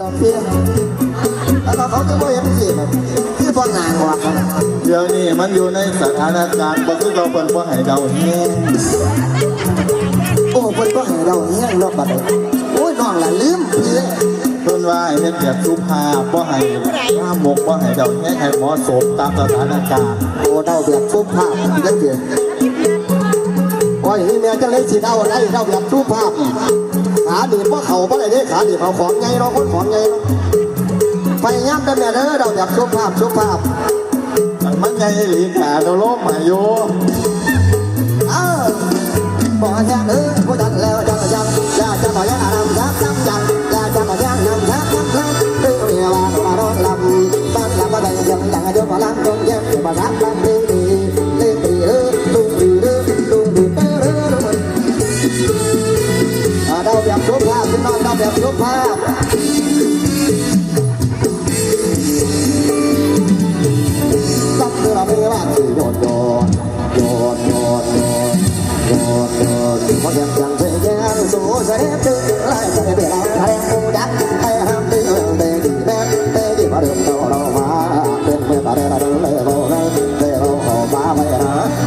ดอกเบี้ยแล้วเขาจะไม่เห็นสิแบบที่พ่อนางว่ะครับเดี๋ยวนี้มันอยู่ในสถานการณ์บ่คือเราเพิ่นบ่ให้เดาแฮงโอ้เพิ่นก็ให้เราเงี้ยรอบบัดดโอ้ยน้องละลืมพี่เยเพิ่นว่าให้เฮ็ดแบบสุภาพบ่ให้ห้ามกบ่ให้เดาแฮงให้เหมาะสมตามสถานการณ์โอ้เดาแบบสุภาพเล่นเดีย อยนี่แม่จะเล่นสิเดาได้เดาแบบสุภาพขาดีเพราะเขาเพราะอะไรเนี่ยขาดีเขาของไงเราคนของไงเนาะพยายามได้แม่เด้อเดาแบบสุภาพสุภาพมันใหญ่อีหลีขาโดโลกมาอยู่เออบ่แท้เออผู้จัดแล้วจังจังอยากจะต่อยอานำจักจังจังอยากจะต่อยานำจักจังจังเรื่องเมียว่าก็มาลำบ้านลำบ่ได้ยังยังจะมาลำจงแย้มมารักลำดีดีดี อแบบสุภาพพี่น้องต้แบบสุภาพรับเธอไม่ว่าจะดดโดดโดดโดดโดดโดดเพรายังจังเพยายามสู้แสนตื่นไล่ใจเบียดแรงบูดักให้ห้ามตื่นเตะดีแม่เตะดีมาเดินโดดมาเป็นเมื่อตาเดิน